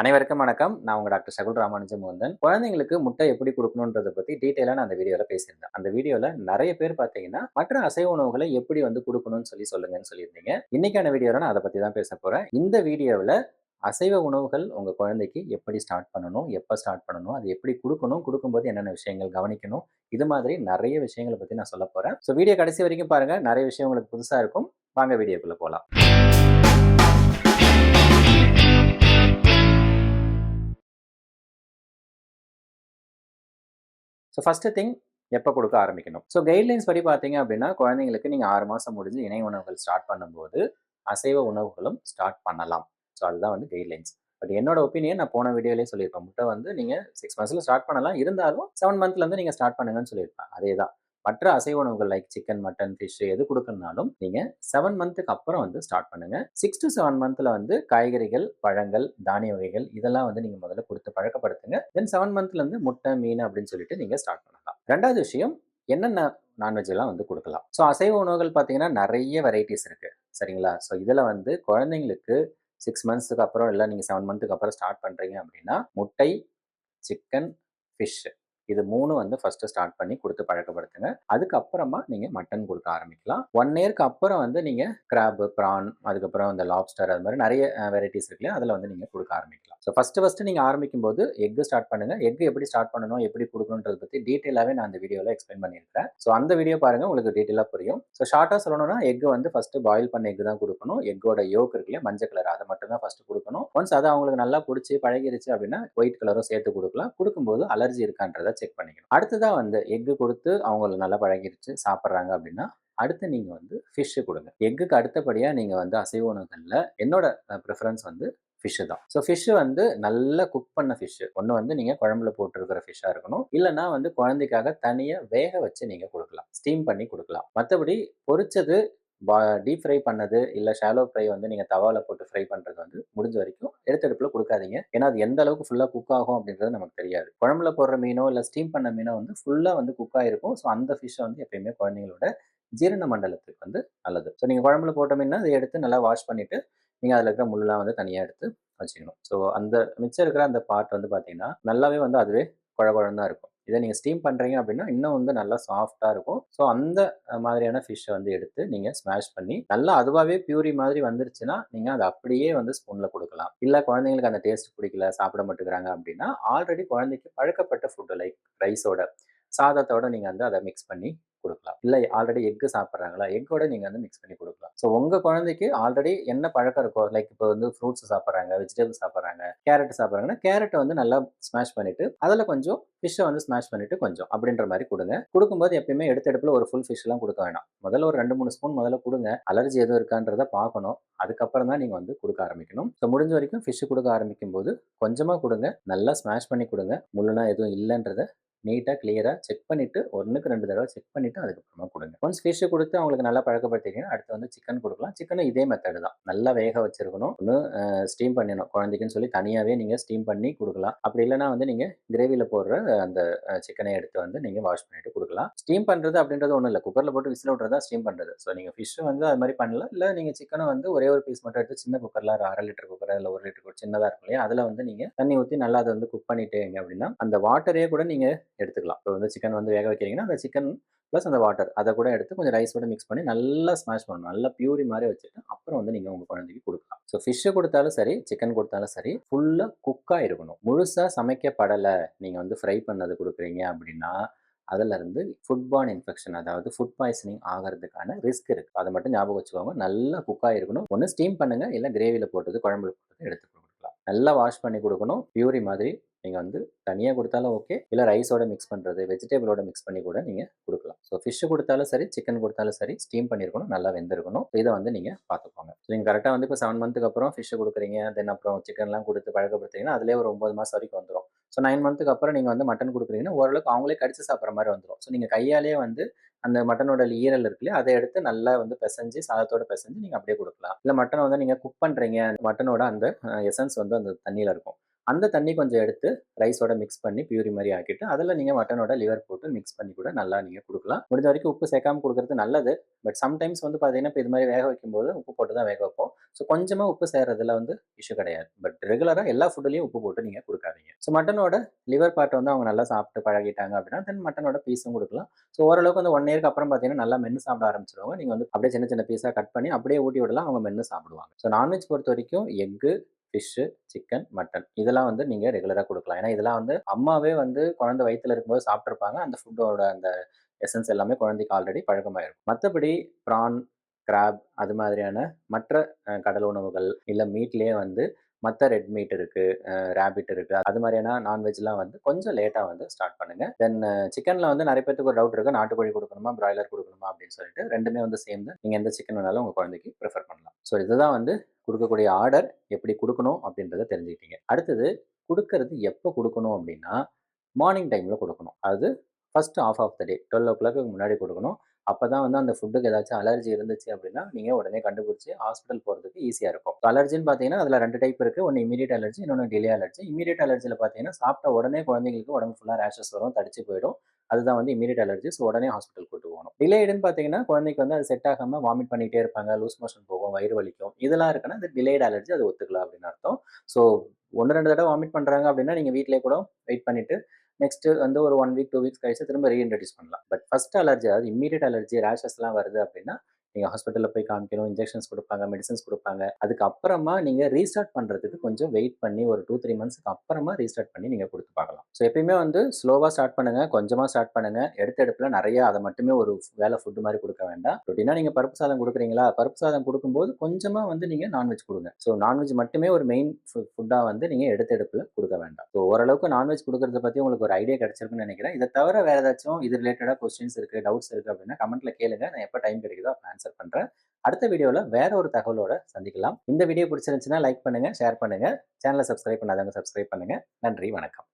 அனைவருக்கும் வணக்கம். நான் உங்க டாக்டர் சகுல் ராமானுஜம் முந்தன் குழந்தைங்களுக்கு முட்டை எப்படி கொடுக்கணுன்றத பத்தி டீட்டெயிலாக நான் அந்த வீடியோல பேசியிருந்தேன். அந்த வீடியோல நிறைய பேர் பார்த்தீங்கன்னா மற்ற அசைவ உணவுகளை எப்படி வந்து கொடுக்கணும்னு சொல்லி சொல்லுங்கன்னு சொல்லியிருந்தீங்க. இன்னைக்கான வீடியோல நான் அதை பத்தி தான் பேச போறேன். இந்த வீடியோவில் அசைவ உணவுகள் உங்க குழந்தைக்கு எப்படி ஸ்டார்ட் பண்ணணும் எப்போ ஸ்டார்ட் பண்ணணும் அது எப்படி கொடுக்கணும் கொடுக்கும்போது என்னென்ன விஷயங்கள் கவனிக்கணும் இது மாதிரி நிறைய விஷயங்களை பத்தி நான் சொல்ல போறேன். ஸோ வீடியோ கடைசி வரைக்கும் பாருங்க. நிறைய விஷயம் உங்களுக்கு புதுசா இருக்கும். வாங்க வீடியோக்குள்ள போகலாம் ஸோ ஃபஸ்ட்டு திங் எப்போ கொடுக்க ஆரம்பிக்கணும்? ஸோ கைட்லைன்ஸ் படி பார்த்தீங்க அப்படின்னா குழந்தைங்களுக்கு நீங்கள் ஆறு மாதம் முடிஞ்சு இணை உணவுகள் ஸ்டார்ட் பண்ணும்போது அசைவ உணவுகளும் ஸ்டார்ட் பண்ணலாம். ஸோ அதுதான் வந்து கைட்லைன்ஸ் பட் என்னோட ஒப்பீனியன் நான் போன வீடியோலேயே சொல்லியிருப்பேன். முட்டை வந்து நீங்கள் சிக்ஸ் மந்த்ஸில் ஸ்டார்ட் பண்ணலாம். இருந்தாலும் செவன் மந்த்லேருந்து நீங்கள் ஸ்டார்ட் பண்ணுங்கன்னு சொல்லியிருப்பேன். அதே தான் மற்ற அசைவ உணவுகள் லைக் சிக்கன் மட்டன் ஃபிஷ் எது கொடுக்கணும்னாலும் நீங்கள் செவன் மந்த்துக்கு அப்புறம் வந்து ஸ்டார்ட் பண்ணுங்க. சிக்ஸ் டு செவன் மந்த்தில் வந்து காய்கறிகள் பழங்கள் தானிய வகைகள் இதெல்லாம் வந்து நீங்கள் முதல்ல கொடுத்து பழக்கப்படுத்துங்க. தென் செவன் மந்த்லேருந்து முட்டை மீன் அப்படின்னு சொல்லிட்டு நீங்கள் ஸ்டார்ட் பண்ணலாம். ரெண்டாவது விஷயம் என்னென்ன நான்வெஜ் எல்லாம் வந்து கொடுக்கலாம். ஸோ அசைவ உணவுகள் பார்த்தீங்கன்னா நிறைய வெரைட்டிஸ் இருக்கு. சரிங்களா? ஸோ இதில் வந்து குழந்தைங்களுக்கு சிக்ஸ் மந்த்ஸுக்கு அப்புறம் இல்லை நீங்கள் செவன் மந்த்துக்கு அப்புறம் ஸ்டார்ட் பண்ணுறீங்க அப்படின்னா முட்டை சிக்கன் ஃபிஷ் இது மூணு வந்து ஃபர்ஸ்ட் ஸ்டார்ட் பண்ணி கொடுத்து பழக்கப்படுத்துங்க. அதுக்கப்புறமா நீங்க மட்டன் கொடுக்க ஆரம்பிக்கலாம். ஒன் இயர்க்கு அப்புறம் வந்து நீங்க கிராப் ப்ரான் அதுக்கப்புறம் இந்த லாப்ஸ்டர் அது மாதிரி நிறைய வெரைட்டிஸ் இருக்கு அதில் வந்து நீங்க கொடுக்க ஆரம்பிக்கலாம். ஸோ ஃபர்ஸ்ட் ஃபர்ஸ்ட் நீங்க ஆரம்பிக்கும் போது எக் ஸ்டார்ட் பண்ணுங்க. எக் எப்படி ஸ்டார்ட் பண்ணணும் எப்படி கொடுக்கணுன்றத பத்தி டீட்டெயிலாகவே நான் அந்த வீடியோவில் எக்ஸ்பிளைன் பண்ணியிருக்கேன் ஸோ அந்த வீடியோ பாருங்க உங்களுக்கு டீட்டெயிலாக புரியும். ஸோ ஷார்ட்டாக சொல்லணும்னா எக் வந்து ஃபர்ஸ்ட் பாயில் பண்ண எக் தான் கொடுக்கணும். எக்கோட யோக் இருக்கு இல்லையா? மஞ்சள் கலர் அதை மட்டும் தான் ஃபர்ஸ்ட் கொடுக்கணும். ஒன்ஸ் அதை அவங்களுக்கு நல்லா பிடிச்சி பழகிருச்சு அப்படின்னா ஒயிட் கலரும் சேர்த்து கொடுக்கலாம். கொடுக்கும்போது அலர்ஜி இருக்கான்றதை செக் பண்ணிக்கணும். அடுத்ததாக வந்து எக்கு கொடுத்து அவங்கள நல்லா பழகிருச்சு சாப்பிட்றாங்க அப்படின்னா அடுத்து நீங்கள் வந்து ஃபிஷ்ஷு கொடுங்க. எக்குக்கு அடுத்தபடியாக நீங்கள் வந்து அசைவ உணவுகளில் என்னோட ப்ரிஃபரன்ஸ் வந்து ஃபிஷ்ஷு தான். ஸோ ஃபிஷ்ஷு வந்து நல்லா குக் பண்ண ஃபிஷ்ஷு ஒன்று வந்து நீங்கள் குழம்புல போட்டிருக்கிற ஃபிஷ்ஷாக இருக்கணும். இல்லைனா வந்து குழந்தைக்காக தனியாக வேக வச்சு நீங்கள் கொடுக்கலாம். ஸ்டீம் பண்ணி கொடுக்கலாம். மற்றபடி பொரிச்சது பா டீப் ஃப்ரை பண்ணது இல்லை ஷாலோ ஃப்ரை வந்து நீங்கள் தவாவில் போட்டு ஃப்ரை பண்ணுறது வந்து முடிஞ்ச வரைக்கும் எடுத்தடுப்பில் கொடுக்காதீங்க. ஏன்னா அது எந்த அளவுக்கு ஃபுல்லாக குக் ஆகும் அப்படின்றது நமக்கு தெரியாது. குழம்புல போடுற மீனோ இல்லை ஸ்டீம் பண்ண மீனோ வந்து ஃபுல்லாக வந்து குக் ஆகிருக்கும் ஸோ அந்த ஃபிஷ்ஷை வந்து எப்பயுமே குழந்தைங்களோட ஜீரண மண்டலத்துக்கு வந்து நல்லது. ஸோ நீங்கள் குழம்புல போட்ட மீன்னா அதை எடுத்து நல்லா வாஷ் பண்ணிவிட்டு நீங்கள் அதில் இருக்கிற முள்ளெலாம் வந்து தனியாக எடுத்து வச்சுக்கணும். ஸோ அந்த மிச்சம் இருக்கிற அந்த பார்ட் வந்து பார்த்தீங்கன்னா நல்லாவே வந்து அதுவே குழ குழந்தான் இருக்கும். இதை நீங்கள் ஸ்டீம் பண்ணுறீங்க அப்படின்னா இன்னும் வந்து நல்லா சாஃப்டாக இருக்கும். ஸோ அந்த மாதிரியான ஃபிஷ்ஷை வந்து எடுத்து நீங்கள் ஸ்மாஷ் பண்ணி நல்லா அதுவாகவே பியூரி மாதிரி வந்துருச்சுன்னா நீங்கள் அதை அப்படியே வந்து ஸ்பூனில் கொடுக்கலாம். இல்லை குழந்தைங்களுக்கு அந்த டேஸ்ட் பிடிக்கல சாப்பிட மாட்டேங்கிறாங்க அப்படின்னா ஆல்ரெடி குழந்தைக்கு பழக்கப்பட்ட ஃபுட்டு லைக் ரைஸோட சாதத்தோட நீங்கள் வந்து அதை மிக்ஸ் பண்ணி கொடுக்கலாம். இல்லை ஆல்ரெடி எக்கு சாப்பிட்றாங்களா எக்கோட நீங்கள் வந்து மிக்ஸ் பண்ணி கொடுக்கலாம். ஸோ உங்கள் குழந்தைக்கு ஆல்ரெடி என்ன பழக்கம் இருக்கோ லைக் இப்போ வந்து ஃப்ரூட்ஸ் சாப்பிட்றாங்க வெஜிடபிள்ஸ் சாப்பிட்றாங்க கேரட் சாப்பிட்றாங்கன்னா கேரட்டை வந்து நல்லா ஸ்மாஷ் பண்ணிட்டு அதில் கொஞ்சம் ஃபிஷ்ஷை வந்து ஸ்மாஷ் பண்ணிட்டு கொஞ்சம் அப்படின்ற மாதிரி கொடுங்க. கொடுக்கும்போது எப்பயுமே எடுத்த எடுப்பில் ஒரு ஃபுல் ஃபிஷ்லாம் கொடுக்க வேணாம். முதல்ல ஒரு ரெண்டு மூணு ஸ்பூன் முதல்ல கொடுங்க. அலர்ஜி எதுவும் இருக்கான்றத பார்க்கணும். அதுக்கப்புறம் தான் நீங்கள் வந்து கொடுக்க ஆரம்பிக்கணும். ஸோ முடிஞ்ச வரைக்கும் ஃபிஷ் கொடுக்க ஆரம்பிக்கும் போது கொஞ்சமாக கொடுங்க. நல்லா ஸ்மாஷ் பண்ணி கொடுங்க. முள்ளுனா எதுவும் இல்லைன்றத நீட்டாக கிளியராக செக் பண்ணிவிட்டு ஒன்றுக்கு ரெண்டு தடவை செக் பண்ணிவிட்டு அதுக்கப்புறமா கொடுங்க. ஒன்ஸ் ஃபிஷ்ஷு கொடுத்து அவங்களுக்கு நல்லா பழக்கப்படுத்திட்டீங்கன்னா அடுத்து வந்து சிக்கன் கொடுக்கலாம். சிக்கனும் இதே மெத்தடு தான். நல்லா வேக வச்சிருக்கணும். ஒன்று ஸ்டீம் பண்ணிடணும். குழந்தைக்குன்னு சொல்லி தனியாகவே நீங்கள் ஸ்டீம் பண்ணி கொடுக்கலாம். அப்படி இல்லைனா வந்து நீங்கள் கிரேவியில் போடுற அந்த சிக்கனை எடுத்து வந்து நீங்கள் வாஷ் பண்ணிவிட்டு கொடுக்கலாம். ஸ்டீம் பண்ணுறது அப்படின்றது ஒன்றும் இல்லை. குக்கரில் போட்டு விசில் விட்றது தான் ஸ்டீம் பண்ணுறது ஸோ நீங்கள் ஃபிஷ்ஷு வந்து அது மாதிரி பண்ணலாம் இல்லை நீங்கள் சிக்கனை வந்து ஒரே ஒரு பீஸ் மட்டும் எடுத்து சின்ன குக்கரில் அரை லிட்டர் குக்கர் இல்லை ஒரு லிட்டர் சின்னதாக இருக்கும் இல்லையா? அதில் வந்து நீங்கள் தண்ணி ஊற்றி நல்லா அதை வந்து குக் பண்ணிட்டேங்க அப்படின்னா அந்த வாட்டரே கூட நீங்கள் எடுத்துக்கலாம். இப்போ வந்து சிக்கன் வந்து வேக வைக்கிறீங்கன்னா அந்த சிக்கன் ப்ளஸ் அந்த வாட்டர் அதை கூட எடுத்து கொஞ்சம் ரைஸோட மிக்ஸ் பண்ணி நல்லா ஸ்மாஷ் பண்ணணும். நல்லா பியூரி மாதிரி வச்சுட்டு அப்புறம் வந்து நீங்கள் உங்கள் குழந்தைக்கு கொடுக்கலாம். ஸோ ஃபிஷ்ஷு கொடுத்தாலும் சரி சிக்கன் கொடுத்தாலும் சரி ஃபுல்லாக குக்காக இருக்கணும். முழுசாக சமைக்கப்படலை. நீங்கள் வந்து ஃப்ரை பண்ணது கொடுக்குறீங்க அப்படின்னா அதிலிருந்து ஃபுட்பான் இன்ஃபெக்ஷன் அதாவது ஃபுட் பாய்சனிங் ஆகிறதுக்கான ரிஸ்க் இருக்குது அதை மட்டும் ஞாபகம் வச்சுக்கோங்க. நல்லா குக்காக இருக்கணும். ஒன்று ஸ்டீம் பண்ணுங்கள் இல்லை கிரேவியில் போட்டது குழம்புல போட்டது எடுத்து கொடுக்கலாம். நல்லா வாஷ் பண்ணி கொடுக்கணும். பியூரி மாதிரி நீங்கள் வந்து தனியாக கொடுத்தாலும் ஓகே இல்லை ரைஸோட மிக்ஸ் பண்ணுறது வெஜிடபிளோட மிக்ஸ் பண்ணி கூட நீங்கள் கொடுக்கலாம். ஸோ ஃபிஷ்ஷு கொடுத்தாலும் சரி சிக்கன் கொடுத்தாலும் சரி ஸ்டீம் பண்ணியிருக்கணும் நல்லா வெந்திருக்கணும். இதை வந்து நீங்கள் பார்த்துக்கோங்க. ஸோ நீங்கள் கரெக்டாக வந்து இப்போ செவன் மந்த்துக்கு அப்புறம் ஃபிஷ்ஷு கொடுக்குறீங்க தென் அப்புறம் சிக்கன்லாம் கொடுத்து பழக்கப்படுத்துறீங்கன்னா அதிலே ஒரு ஒம்பது மாதம் வரைக்கும் வந்துடும் ஸோ நைன் மந்த்துக்கு அப்புறம் நீங்கள் வந்து மட்டன் கொடுக்குறீங்கன்னா ஓரளவுக்கு அவங்களே கடிச்சு சாப்பிட்ற மாதிரி வந்துடும் ஸோ நீங்கள் கையாலே வந்து அந்த மட்டனோட ஈரல் இருக்கு இல்லையா அதை எடுத்து நல்லா வந்து பிசைஞ்சு சாதத்தோட பிசைஞ்சு நீங்கள் அப்படியே கொடுக்கலாம். இல்லை மட்டனை வந்து நீங்கள் குக் பண்ணுறீங்க மட்டனோட அந்த எசன்ஸ் வந்து அந்த தண்ணியில் இருக்கும். அந்த தண்ணி கொஞ்சம் எடுத்து ரைஸோட மிக்ஸ் பண்ணி பியூரி மாதிரி ஆக்கிட்டு அதில் நீங்கள் மட்டனோட லிவர் போட்டு மிக்ஸ் பண்ணி கூட நல்லா நீங்கள் கொடுக்கலாம். முடிஞ்ச வரைக்கும் உப்பு சேர்க்காம கொடுக்குறது நல்லது. பட் சம்டைம்ஸ் வந்து பார்த்தீங்கன்னா இப்போ இது மாதிரி வேக வைக்கும்போது உப்பு போட்டு தான் வேக வைப்போம். ஸோ கொஞ்சமாக உப்பு சேர்றதுல வந்து இஷ்யூ கிடையாது. பட் ரெகுலராக எல்லா ஃபுட்லேயும் உப்பு போட்டு நீங்கள் கொடுக்காதீங்க. ஸோ மட்டனோட லிவர் பார்ட்டை வந்து அவங்க நல்லா சாப்பிட்டு பழகிட்டாங்க அப்படின்னா தென் மட்டனோட பீஸும் கொடுக்கலாம். ஸோ ஓரளவுக்கு வந்து ஒன் இயருக்கு அப்புறம் பார்த்தீங்கன்னா நல்லா மென்று சாப்பிட ஆரம்பிச்சிருவாங்க. நீங்கள் வந்து அப்படியே சின்ன சின்ன பீஸாக கட் பண்ணி அப்படியே ஊட்டி விடலாம். அவங்க மென்று சாப்பிடுவாங்க. ஸோ நான்வெஜ் பொறுத்த வரைக்கும் எக்கு ஃபிஷ்ஷு சிக்கன் மட்டன் இதெல்லாம் வந்து நீங்கள் ரெகுலராக கொடுக்கலாம். ஏன்னா இதெல்லாம் வந்து அம்மாவே வந்து குழந்தை வயிற்றுல இருக்கும்போது சாப்பிட்ருப்பாங்க அந்த ஃபுட்டோட அந்த எசன்ஸ் எல்லாமே குழந்தைக்கு ஆல்ரெடி பழக்கமாயிருக்கும் மற்றபடி ப்ரான் கிராப் அது மாதிரியான மற்ற கடல் உணவுகள் இல்லை மீட்லேயே வந்து மற்ற ரெட் மீட் இருக்குது ரேபிட் இருக்குது அது மாதிரியான நான்வெஜ்லாம் வந்து கொஞ்சம் லேட்டாக வந்து ஸ்டார்ட் பண்ணுங்கள் தென் சிக்கனில் வந்து நிறைய பேருக்கு ஒரு டவுட் இருக்குது நாட்டுக்கோழி கொடுக்கணுமா பிராய்லர் கொடுக்கணுமா அப்படின்னு சொல்லிட்டு ரெண்டுமே வந்து சேர்ந்து நீங்கள் எந்த சிக்கன் வேணாலும் உங்கள் குழந்தைக்கு ப்ரிஃபர் பண்ணலாம். ஸோ இதுதான் வந்து கொடுக்கக்கூடிய ஆர்டர் எப்படி கொடுக்கணும் அப்படின்றத தெரிஞ்சுக்கிட்டீங்க. அடுத்தது கொடுக்கறது எப்போ கொடுக்கணும் அப்படின்னா மார்னிங் டைமில் கொடுக்கணும். அது first half of the day twelve o'clock முன்னாடி கொடுக்கணும். அப்போ தான் வந்து அந்த ஃபுட்டுக்கு ஏதாச்சும் அலர்ஜி இருந்துச்சு அப்படின்னா நீங்கள் உடனே கண்டுபிடிச்சி ஹாஸ்பிட்டல் போகிறதுக்கு ஈஸியாக இருக்கும். அலர்ஜின்னு பார்த்தீங்கன்னா அதில் ரெண்டு டைப் இருக்குது ஒன்று இமீடியட் அலர்ஜி இன்னொன்று டிலே அலர்ஜி இமீடியட் அலர்ஜியில் பார்த்தீங்கன்னா சாப்பிட்ட உடனே குழந்தைங்களுக்கு உடம்பு ஃபுல்லாக ரேஷஸ் வரும் தடிச்சு போயிடும். அதுதான் வந்து இமீடியட் அலர்ஜி ஸோ உடனே ஹாஸ்பிட்டல் கூட்டு போகணும். டிலேடுன்னு பார்த்தீங்கன்னா குழந்தைக்கு வந்து அது செட் ஆகாமல் வாமிட் பண்ணிகிட்டே இருப்பாங்க. லூஸ் மோஷன் போகும் வயிறு வலிக்கும். இதெல்லாம் இருக்குன்னா அது டிலேட் அலர்ஜி அது ஒத்துக்கலாம் அப்படின்னு அர்த்தம். ஸோ ஒன்று ரெண்டு தடவை வாமிட் பண்ணுறாங்க அப்படின்னா நீங்கள் வீட்டிலே கூட வெயிட் பண்ணிவிட்டு நெக்ஸ்ட் வந்து ஒரு ஒன் வீக் டூ வீக்ஸ் கழிச்சு திரும்ப ரீஇன்ட்ரடியூஸ் பண்ணலாம். பட் ஃபர்ஸ்ட் அலர்ஜி அதாவது இம்மீடியட் அலர்ஜி ரேஷஸ்லாம் வருது அப்படின்னா நீங்கள் ஹாஸ்பிட்டலில் போய் காமிக்கணும் இன்ஜெக்ஷன்ஸ் கொடுப்பாங்க மெடிசன்ஸ் கொடுப்பாங்க. அதுக்கப்புறமா நீங்கள் ரீஸ்டார்ட் பண்ணுறதுக்கு கொஞ்சம் வெயிட் பண்ணி ஒரு டூ த்ரீ மந்த்ஸ்க்கு அப்புறமா ரீஸ்டார்ட் பண்ணி நீங்கள் கொடுத்து பார்க்கலாம். ஸோ எப்பயுமே வந்து ஸ்லோவாக ஸ்டார்ட் பண்ணுங்கள் கொஞ்சமாக ஸ்டார்ட் பண்ணுங்கள் எடுத்த எடுப்பில் நிறைய அதை மட்டுமே ஒரு வேலை ஃபுட்டு மாதிரி கொடுக்க வேண்டாம். ரொட்டீனாக நீங்கள் பருப்பு சாதம் கொடுக்குறீங்களா? பருப்பு சாதம் கொடுக்கும்போது கொஞ்சமாக வந்து நீங்கள் நான்வெஜ் கொடுங்க. ஸோ நான்வெஜ் மட்டுமே ஒரு மெயின் ஃபுட்டாக வந்து நீங்கள் எடுத்த எடுப்பில் கொடுக்க வேண்டாம். ஸோ ஓரளவுக்கு நான்வெஜ் கொடுக்குறத பற்றி உங்களுக்கு ஒரு ஐடியா கிடைச்சிருக்குன்னு நினைக்கிறேன். இதை தவிர வேறு ஏதாச்சும் இது ரிலேட்டடாக கொஸ்டின்ஸ் இருக்குது டவுட்ஸ் இருக்குது அப்படின்னா கமெண்ட்ல கேளுங்க. நான் எப்போ டைம் கிடைக்குதோ ஆன்சர் ஆன்சர் பண்ணுறேன் அடுத்த வீடியோவில் வேற ஒரு தகவலோட சந்திக்கலாம். இந்த வீடியோ பிடிச்சிருந்துச்சுன்னா லைக் பண்ணுங்க ஷேர் பண்ணுங்க. சேனலை சப்ஸ்கிரைப் பண்ணாதவங்க சப்ஸ்கிரைப் பண்ணுங்க. நன்றி வணக்கம்.